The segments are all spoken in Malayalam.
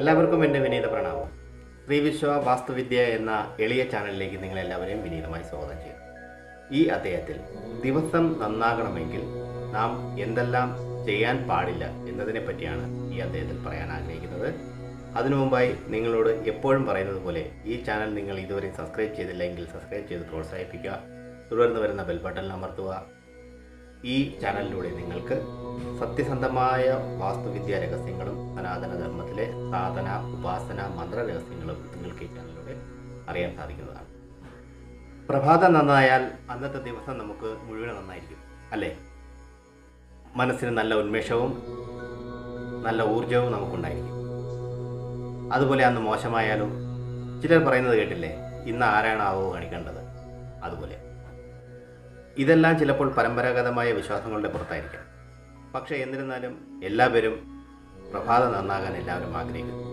എല്ലാവർക്കും എന്റെ വിനീത പ്രണാമം. ശ്രീവിശ്വ വാസ്തുവിദ്യ എന്ന എളിയ ചാനലിലേക്ക് നിങ്ങളെല്ലാവരെയും വിനീതമായി സ്വാഗതം ചെയ്യുന്നു. ഈ അദ്ദേഹത്തിൽ ദിവസം നന്നാകണമെങ്കിൽ നാം എന്തെല്ലാം ചെയ്യാൻ പാടില്ല എന്നതിനെ പറ്റിയാണ് ഈ അദ്ദേഹത്തിൽ പറയാൻ ആഗ്രഹിക്കുന്നത്. അതിനു മുമ്പായി നിങ്ങളോട് എപ്പോഴും പറയുന്നത് പോലെ ഈ ചാനൽ നിങ്ങൾ ഇതുവരെ സബ്സ്ക്രൈബ് ചെയ്തില്ലെങ്കിൽ സബ്സ്ക്രൈബ് ചെയ്ത് പ്രോത്സാഹിപ്പിക്കുക. തുടർന്ന് വരുന്ന ബെൽ ബട്ടൺ അമർത്തുക. ഈ ചാനലിലൂടെ നിങ്ങൾക്ക് സത്യസന്ധമായ വാസ്തുവിദ്യ രഹസ്യങ്ങളും സനാതന ധർമ്മത്തിലെ സാധന ഉപാസന മന്ത്ര രഹസ്യങ്ങളും നിങ്ങൾക്ക് ഈ ചാനലിലൂടെ അറിയാൻ സാധിക്കുന്നതാണ്. പ്രഭാതം നന്നായാൽ അന്നത്തെ ദിവസം നമുക്ക് മുഴുവൻ നന്നായിരിക്കും അല്ലേ? മനസ്സിന് നല്ല ഉന്മേഷവും നല്ല ഊർജവും നമുക്കുണ്ടായിരിക്കും. അതുപോലെ അന്ന് മോശമായാലും ചിലർ പറയുന്നത് കേട്ടില്ലേ? ഇന്ന് ആരാണാവോ കാണിക്കേണ്ടത്? അതുപോലെ. ഇതെല്ലാം ചിലപ്പോൾ പരമ്പരാഗതമായ വിശ്വാസങ്ങളുടെ പുറത്തായിരിക്കാം. പക്ഷേ എന്നിരുന്നാലും എല്ലാവരും പ്രഭാതം നന്നാകാൻ എല്ലാവരും ആഗ്രഹിക്കുന്നു.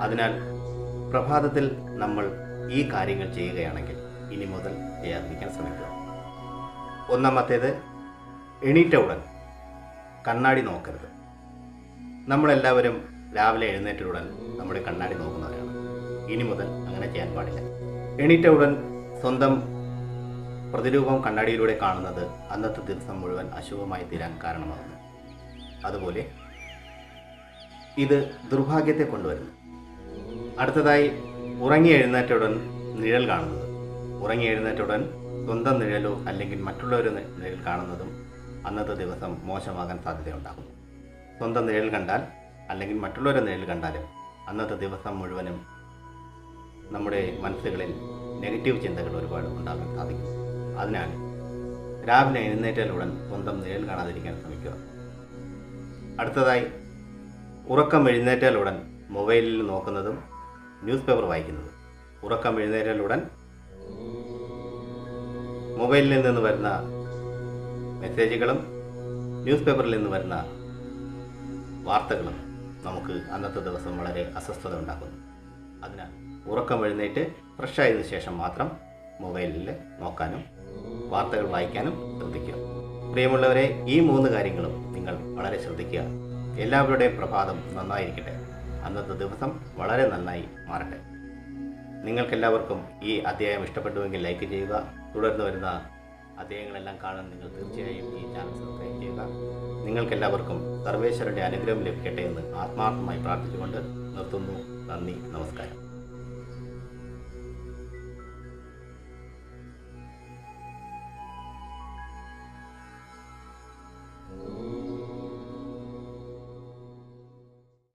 അതിനാൽ പ്രഭാതത്തിൽ നമ്മൾ ഈ കാര്യങ്ങൾ ചെയ്യുകയാണെങ്കിൽ ഇനി മുതൽ ചെയ്യാതിരിക്കാൻ ശ്രമിക്കുക. ഒന്നാമത്തേത് എണീറ്റ ഉടൻ കണ്ണാടി നോക്കരുത്. നമ്മളെല്ലാവരും രാവിലെ എഴുന്നേറ്റ ഉടൻ നമ്മുടെ കണ്ണാടി നോക്കുന്നവരാണ്. ഇനി മുതൽ അങ്ങനെ ചെയ്യാൻ പാടില്ല. എണീറ്റ ഉടൻ സ്വന്തം പ്രതിരൂപം കണ്ണാടിയിലൂടെ കാണുന്നത് അന്നത്തെ ദിവസം മുഴുവൻ അശുഭമായി തീരാൻ കാരണമാകുന്നു. അതുപോലെ ഇത് ദുർഭാഗ്യത്തെ കൊണ്ടുവരുന്നു. അടുത്തതായി ഉറങ്ങി എഴുന്നേറ്റുടൻ നിഴൽ കാണുന്നത്. ഉറങ്ങി എഴുന്നേറ്റുടൻ സ്വന്തം നിഴലോ അല്ലെങ്കിൽ മറ്റുള്ളവരുടെ നിഴൽ കാണുന്നതും അന്നത്തെ ദിവസം മോശമാകാൻ സാധ്യതയുണ്ടാകുന്നു. സ്വന്തം നിഴൽ കണ്ടാൽ അല്ലെങ്കിൽ മറ്റുള്ളവരുടെ നിഴൽ കണ്ടാലും അന്നത്തെ ദിവസം മുഴുവനും നമ്മുടെ മനസ്സുകളിൽ നെഗറ്റീവ് ചിന്തകൾ ഒരുപാട് ഉണ്ടാകാൻ സാധിക്കും. അതിനാൽ രാവിലെ എഴുന്നേറ്റാലുടൻ സ്വന്തം നിഴൽ കാണാതിരിക്കാൻ ശ്രമിക്കുക. അടുത്തതായി ഉറക്കം എഴുന്നേറ്റാലുടൻ മൊബൈലിൽ നോക്കുന്നതും ന്യൂസ് പേപ്പർ വായിക്കുന്നതും. ഉറക്കം എഴുന്നേറ്റാലുടൻ മൊബൈലിൽ നിന്ന് വരുന്ന മെസ്സേജുകളും ന്യൂസ് പേപ്പറിൽ നിന്ന് വരുന്ന വാർത്തകളും നമുക്ക് അന്നത്തെ ദിവസം വളരെ അസ്വസ്ഥത ഉണ്ടാക്കുന്നു. അതിനാൽ ഉറക്കം എഴുന്നേറ്റ് ഫ്രഷ് ആയതിനു ശേഷം മാത്രം മൊബൈലിൽ നോക്കാനും വാർത്തകൾ വായിക്കാനും ശ്രദ്ധിക്കുക. പ്രിയമുള്ളവരെ ഈ മൂന്ന് കാര്യങ്ങളും നിങ്ങൾ വളരെ ശ്രദ്ധിക്കുക. എല്ലാവരുടെയും പ്രഭാതം നന്നായിരിക്കട്ടെ. അന്നത്തെ ദിവസം വളരെ നന്നായി മാറട്ടെ. നിങ്ങൾക്കെല്ലാവർക്കും ഈ അധ്യായം ഇഷ്ടപ്പെട്ടുവെങ്കിൽ ലൈക്ക് ചെയ്യുക. തുടർന്ന് വരുന്ന അധ്യായങ്ങളെല്ലാം കാണാൻ നിങ്ങൾ തീർച്ചയായും ഈ ചാനൽ സബ്സ്ക്രൈബ് ചെയ്യുക. നിങ്ങൾക്കെല്ലാവർക്കും സർവേശ്വരന്റെ അനുഗ്രഹം ലഭിക്കട്ടെ എന്ന് ആത്മാർത്ഥമായി പ്രാർത്ഥിച്ചുകൊണ്ട് നിർത്തുന്നു. നന്ദി നമസ്കാരം.